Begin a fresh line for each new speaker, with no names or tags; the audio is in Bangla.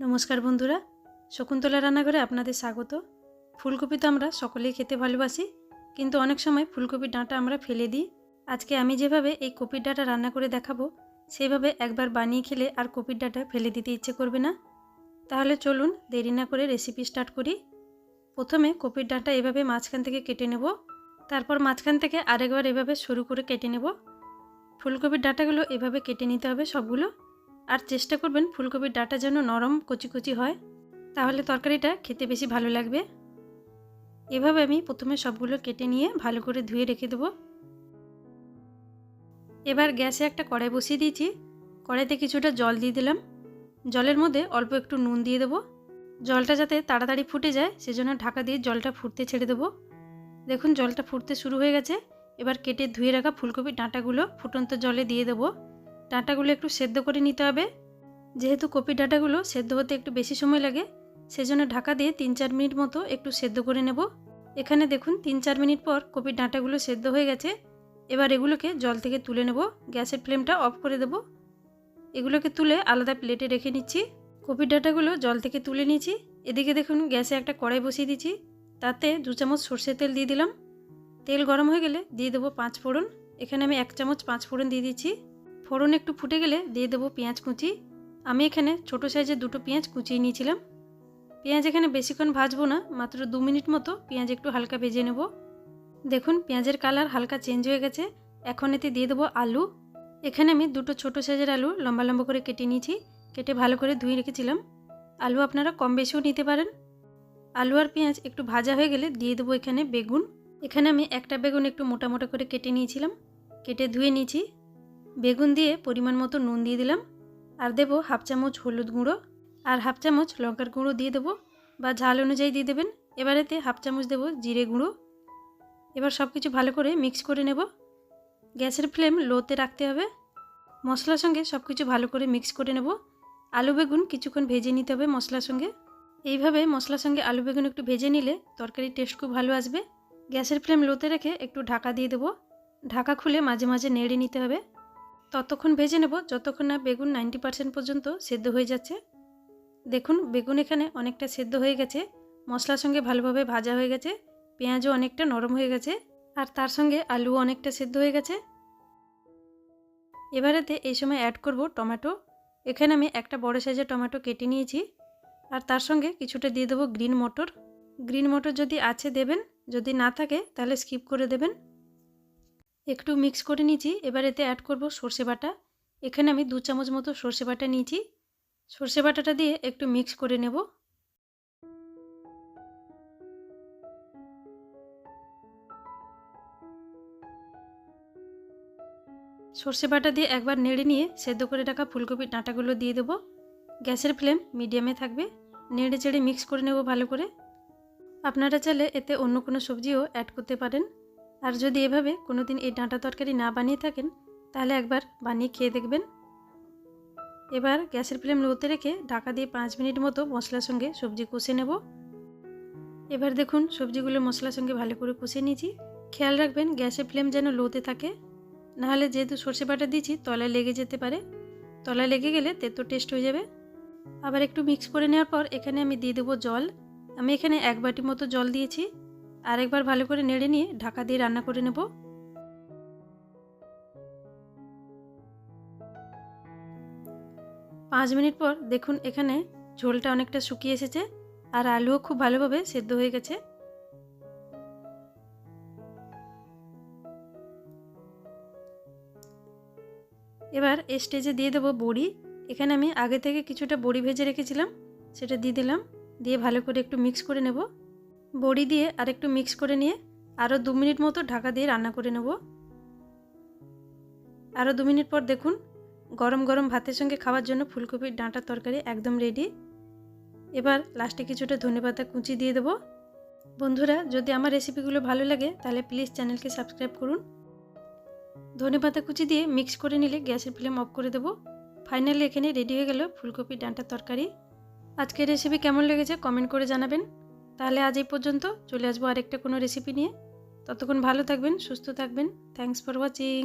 নমস্কার বন্ধুরা, শকুন্তলা রান্নাঘরে আপনাদের স্বাগত। ফুলকপি তো আমরা সকলেই খেতে ভালোবাসি, কিন্তু অনেক সময় ফুলকপির ডাঁটা আমরা ফেলে দিই। আজকে আমি যেভাবে এই কপির ডাঁটা রান্না করে দেখাবো সেইভাবে একবার বানিয়ে খেলে আর কপির ডাঁটা ফেলে দিতে ইচ্ছে করবে না। তাহলে চলুন দেরি না করে রেসিপি স্টার্ট করি। প্রথমে কপির ডাঁটা এভাবে মাঝখান থেকে কেটে নেব, তারপর মাঝখান থেকে আরেকবার এভাবে শুরু করে কেটে নেব। ফুলকপির ডাঁটাগুলো এভাবে কেটে নিতে হবে সবগুলো। আর চেষ্টা করবেন ফুলকপির ডাঁটা যেন নরম কচি কচি হয়। তাহলে তরকারিটা খেতে বেশি ভালো লাগবে। এভাবে আমি প্রথমে সবগুলো কেটে নিয়ে ভালো করে ধুয়ে রেখে দেবো। এবার গ্যাসে একটা কড়াই বসিয়ে দিয়েছি। কড়াইতে কিছুটা জল দিয়ে দিলাম। জলের মধ্যে অল্প একটু নুন দিয়ে দেবো। জলটা যাতে তাড়াতাড়ি ফুটে যায়, সেজন্য ঢাকা দিয়ে জলটা ফুটতে ছেড়ে দেবো। দেখুন, জলটা ফুটতে শুরু হয়ে গেছে। এবার কেটে ধুয়ে রাখা ফুলকপির ডাঁটাগুলো ফুটন্ত জলে দিয়ে দেবো। ডাঁটাগুলো একটু সেদ্ধ করে নিতে হবে। যেহেতু কপির ডাঁটাগুলো সেদ্ধ হতে একটু বেশি সময় লাগে, সেজন্য ঢাকা দিয়ে তিন চার মিনিট মতো একটু সেদ্ধ করে নেব। এখানে দেখুন, তিন চার মিনিট পর কপির ডাঁটাগুলো সেদ্ধ হয়ে গেছে। এবার এগুলোকে জল থেকে তুলে নেব। গ্যাসের ফ্লেমটা অফ করে দেব। এগুলোকে তুলে আলাদা প্লেটে রেখে নিচ্ছি। কপির ডাঁটাগুলো জল থেকে তুলে নিয়েছি। এদিকে দেখুন, গ্যাসে একটা কড়াই বসিয়ে দিচ্ছি তাতে দু চামচ সর্ষের তেল দিয়ে দিলাম। তেল গরম হয়ে গেলে দিয়ে দেবো পাঁচ ফোড়ন। এখানে আমি এক চামচ পাঁচ ফোড়ন দিয়ে দিচ্ছি ফোড়ন একটু ফুটে গেলে দিয়ে দেবো পেঁয়াজ কুচি। আমি এখানে ছোট সাইজের দুটো পেঁয়াজ কুচিয়ে নিয়েছিলাম। পেঁয়াজ এখানে বেশিক্ষণ ভাজবো না, মাত্র দু মিনিট মতো পেঁয়াজ একটু হালকা ভেজে নেব। দেখুন, পেঁয়াজের কালার হালকা চেঞ্জ হয়ে গেছে। এখন এতে দিয়ে দেবো আলু। এখানে আমি দুটো ছোট সাইজের আলু লম্বা লম্বা করে কেটে নিয়েছি। কেটে ভালো করে ধুয়ে রেখেছিলাম। আলু আপনারা কম বেশিও নিতে পারেন। আলু আর পেঁয়াজ একটু ভাজা হয়ে গেলে দিয়ে দেবো এখানে বেগুন। এখানে আমি একটা বেগুন একটু মোটা মোটা করে কেটে নিয়েছিলাম। কেটে ধুয়ে নিয়েছি। বেগুন দিয়ে পরিমাণ মতো নুন দিয়ে দিলাম। আর দেবো হাফ চামচ হলুদ গুঁড়ো আর হাফ চামচ লঙ্কার গুঁড়ো দিয়ে দেবো বা ঝাল অনুযায়ী দিয়ে দেবেন। এবারেতে হাফ চামচ দেবো জিরে গুঁড়ো। এবার সব কিছু ভালো করে মিক্স করে নেব। গ্যাসের ফ্লেম লোতে রাখতে হবে। মশলার সঙ্গে সব কিছু ভালো করে মিক্স করে নেব। আলু বেগুন কিছুক্ষণ ভেজে নিতে হবে মশলার সঙ্গে। এইভাবে মশলার সঙ্গে আলু বেগুন একটু ভেজে নিলে তরকারির টেস্ট খুব ভালো আসবে। গ্যাসের ফ্লেম লোতে রেখে একটু ঢাকা দিয়ে দেবো। ঢাকা খুলে মাঝে মাঝে নেড়ে নিতে হবে। ততক্ষণ ভেজে নেব, যতক্ষণ না বেগুন নাইনটি পার্সেন্ট পর্যন্ত সেদ্ধ হয়ে যাচ্ছে। দেখুন, বেগুন এখানে অনেকটা সেদ্ধ হয়ে গেছে, মশলার সঙ্গে ভালোভাবে ভাজা হয়ে গেছে, পেঁয়াজও অনেকটা নরম হয়ে গেছে, আর তার সঙ্গে আলুও অনেকটা সেদ্ধ হয়ে গেছে। এবারেতে এই সময় অ্যাড করব টমেটো এখানে আমি একটা বড় সাইজের টমেটো কেটে নিয়েছি, আর তার সঙ্গে কিছুটা দিয়ে দেবো গ্রিন মটর গ্রিন মটর যদি আছে দেবেন, যদি না থাকে তাহলে স্কিপ করে দেবেন। একটু মিক্স করে নিয়েছি। এবার এতে অ্যাড করব সর্ষে বাটা। এখানে আমি দু চামচ মতো সর্ষে বাটা নিয়েছি। সর্ষে বাটাটা দিয়ে একটু মিক্স করে নেব। সর্ষে বাটা দিয়ে একবার নেড়ে নিয়ে সেদ্ধ করে রাখা ফুলকপির ডাঁটাগুলো দিয়ে দেবো। গ্যাসের ফ্লেম মিডিয়ামে থাকবে। নেড়ে চেড়ে মিক্স করে নেব ভালো করে। আপনারা চাইলে এতে অন্য কোনো সবজিও অ্যাড করতে পারেন। আর যদি এভাবে কোনো দিন এই ডাঁটা তরকারি না বানিয়ে থাকেন, তাহলে একবার বানিয়ে খেয়ে দেখবেন। এবার গ্যাসের ফ্লেম লোতে রেখে ঢাকা দিয়ে পাঁচ মিনিট মতো মশলার সঙ্গে সবজি কষে নেব। এবার দেখুন সবজিগুলো মশলার সঙ্গে ভালো করে কষে নিয়েছি। খেয়াল রাখবেন গ্যাসের ফ্লেম যেন লোতে থাকে। নাহলে যেহেতু সর্ষে বাটা দিয়েছি, তলায় লেগে যেতে পারে। তলায় লেগে গেলে তেতো টেস্ট হয়ে যাবে। আবার একটু মিক্স করে নেওয়ার পর এখানে আমি দিয়ে দেবো জল। আমি এখানে এক বাটি মতো জল দিয়েছি। আরেকবার ভালো করে নেড়ে নিয়ে ঢাকা দিয়ে রান্না করে নেব। পাঁচ মিনিট পর দেখুন এখানে ঝোলটা অনেকটা শুকিয়ে এসেছে আর আলুও খুব ভালোভাবে সেদ্ধ হয়ে গেছে। এবার স্টেজে দিয়ে দেবো বড়ি। এখানে আমি আগে থেকে কিছুটা বড়ি ভেজে রেখেছিলাম, সেটা দিয়ে দিলাম। দিয়ে ভালো করে একটু মিক্স করে নেব। বড়ি দিয়ে আর একটু মিক্স করে নিয়ে আরও দু মিনিট মতো ঢাকা দিয়ে রান্না করে নেব। আরও দু মিনিট পর দেখুন, গরম গরম ভাতের সঙ্গে খাওয়ার জন্য ফুলকপির ডাঁটার তরকারি একদম রেডি এবার লাস্টে কিছুটা ধনেপাতা কুচি দিয়ে দেবো। বন্ধুরা, যদি আমার রেসিপিগুলো ভালো লাগে, তাহলে প্লিজ চ্যানেলকে সাবস্ক্রাইব করুন। ধনেপাতা কুচি দিয়ে মিক্স করে নিলে গ্যাসের ফ্লেম অফ করে দেবো। ফাইনালি এখানে রেডি হয়ে গেল ফুলকপির ডাঁটার তরকারি। আজকের রেসিপি কেমন লেগেছে কমেন্ট করে জানাবেন। তাহলে আজ এই পর্যন্ত চলে আসব আরেকটা কোনো রেসিপি নিয়ে। ততক্ষণ ভালো থাকবেন, সুস্থ থাকবেন। Thanks for watching